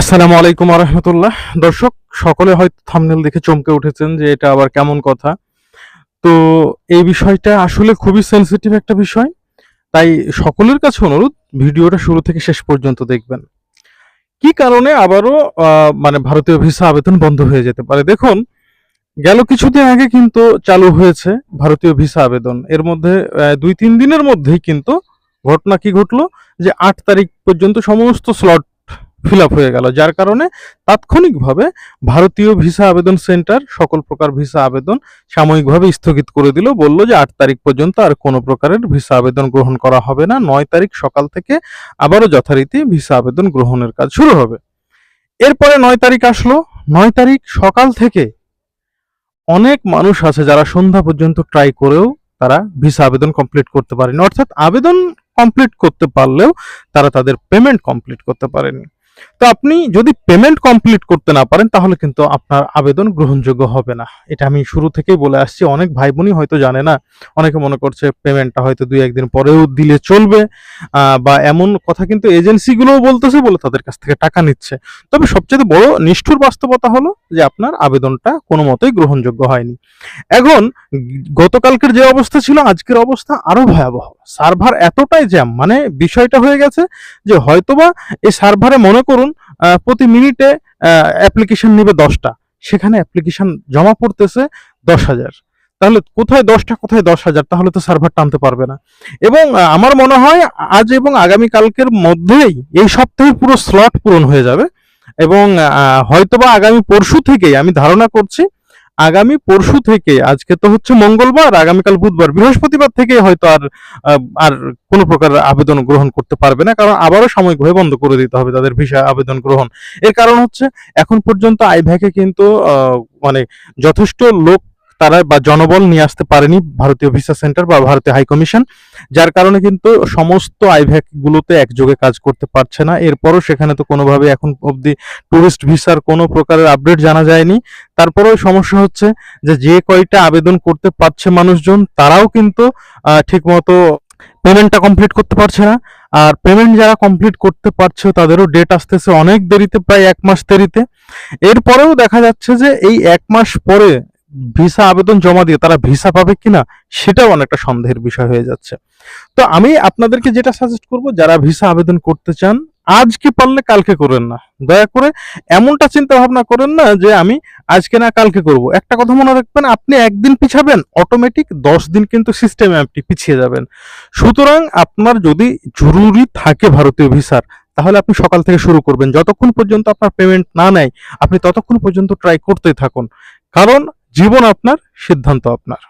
আসসালামু আলাইকুম রহমতুল্লাহ দর্শক, সকলে হয়তো থামনেল দেখে চমকে উঠেছেন যে এটা আবার কেমন কথা। তো এই বিষয়টা আসলে খুবই সেনসিটিভ একটা বিষয়। তাই সকলের কাছে অনুরোধ, ভিডিওটা শুরু থেকে শেষ পর্যন্ত দেখবেন। কি কারণে আবারও মানে ভারতীয় ভিসা আবেদন বন্ধ হয়ে যেতে পারে? দেখুন, গেল কিছুদিন আগে কিন্তু চালু হয়েছে ভারতীয় ভিসা আবেদন। এর মধ্যে দুই তিন দিনের মধ্যেই কিন্তু ঘটনা কি ঘটলো? যে আট তারিখ পর্যন্ত সমস্ত স্লট ফিল হয়ে গেল। যার কারণে তাৎক্ষণিকভাবে ভারতীয় ভিসা আবেদন সেন্টার সকল প্রকার ভিসা আবেদন সাময়িকভাবে স্থগিত করে দিল। বলল যে, আট তারিখ পর্যন্ত আর কোনো প্রকারের ভিসা আবেদন গ্রহণ করা হবে না। নয় তারিখ সকাল থেকে আবারও যথারীতি ভিসা আবেদন গ্রহণের কাজ শুরু হবে। এরপরে নয় তারিখ আসলো। নয় তারিখ সকাল থেকে অনেক মানুষ আছে যারা সন্ধ্যা পর্যন্ত ট্রাই করেও তারা ভিসা আবেদন কমপ্লিট করতে পারেনি। অর্থাৎ আবেদন কমপ্লিট করতে পারলেও তারা তাদের পেমেন্ট কমপ্লিট করতে পারেনি। তো আপনি যদি পেমেন্ট কমপ্লিট করতে না পারেন, তাহলে কিন্তু আপনার আবেদন গ্রহণযোগ্য হবে না। এটা আমি শুরু থেকেই বলে আসছি। অনেক ভাই বোনই হয়তো জানে না। অনেকে মনে করছে পেমেন্টটা হয়তো দুই, একদিন পরেও দিলে চলবে। বা এমন কথা কিন্তু এজেন্সিগুলোও বলতেছে বলে তাদের কাছ থেকে টাকা নিচ্ছে। তবে সবচেয়ে বড় নিষ্ঠুর বাস্তবতা হলো যে আপনার আবেদনটা কোনো মতেই গ্রহণযোগ্য হয়নি। এখন গতকালকের যে অবস্থা ছিল, আজকের অবস্থা আরও ভয়াবহ। সার্ভার এতটাই জ্যাম মানে বিষয়টা হয়ে গেছে যে হয়তোবা এই সার্ভারে মনে করুন প্রতি মিনিটে অ্যাপ্লিকেশন নেবে দশটা। সেখানে অ্যাপ্লিকেশন জমা পড়তেছে দশ হাজার। তাহলে কোথায় দশটা, কোথায় দশ হাজার? তাহলে তো সার্ভার টানতে পারবে না। এবং আমার মনে হয় আজ এবং আগামী কালকের মধ্যেই এই সপ্তাহে পুরো স্লট পূরণ হয়ে যাবে। এবং হয়তোবা আগামী পরশু থেকেই আমি ধারণা করছি আগামী পরশু থেকে, আজকে তো হচ্ছে মঙ্গলবার, আগামীকাল বুধবার, বৃহস্পতিবার থেকে হয়তো আর আর কোনো প্রকার আবেদন গ্রহণ করতে পারবে না, কারণ আবারও সাময়িকভাবে বন্ধ করে দিতে হবে তাদের ভিসা আবেদন গ্রহণ। এর কারণ হচ্ছে, এখন পর্যন্ত আইভ্যাকে কিন্তু মানে যথেষ্ট লোক তারা বা জনবল নিয়ে আসতে পারেনি ভারতীয় ভিসা সেন্টার বা ভারতীয় হাই কমিশন, যার কারণে কিন্তু সমস্ত আইভ্যাক গুলোতে একযোগে কাজ করতে পারছে না। এরপরও সেখানে তো কোনোভাবে এখন অবধি টুরিস্ট ভিসার কোনো প্রকারের আপডেট জানা যায়নি। তারপরেও সমস্যা হচ্ছে যে যে কয়টা আবেদন করতে পারছে মানুষজন, তারাও কিন্তু ঠিকমতো পেমেন্টটা কমপ্লিট করতে পারছে না। আর পেমেন্ট যারা কমপ্লিট করতে পারছে, তাদেরও ডেট আসতেছে অনেক দেরিতে, প্রায় এক মাস দেরিতে। এরপরেও দেখা যাচ্ছে যে এই এক মাস পরে ভিসা আবেদন জমা দিয়ে তারা ভিসা পাবে কিনা সেটাও অনেকটা সন্দেহের বিষয় হয়ে যাচ্ছে। তো আমি আপনাদেরকে যেটা সাজেস্ট করব, যারা ভিসা আবেদন করতে চান আজকে পারলে কালকে করেন না। দয়া করে এমনটা চিন্তা ভাবনা করেন না যে আমি আজকে না কালকে করব। একটা কথা মনে রাখবেন, আপনি একদিন পিছাবেন অটোমেটিক দশ দিন কিন্তু সিস্টেমে আপনি পিছিয়ে যাবেন। সুতরাং আপনার যদি জরুরি থাকে ভারতীয় ভিসার, তাহলে আপনি সকাল থেকে শুরু করবেন। যতক্ষণ পর্যন্ত আপনার পেমেন্ট না নেয়, আপনি ততক্ষণ পর্যন্ত ট্রাই করতেই থাকুন। কারণ জীবন আপনার সিদ্ধান্ত আপনার।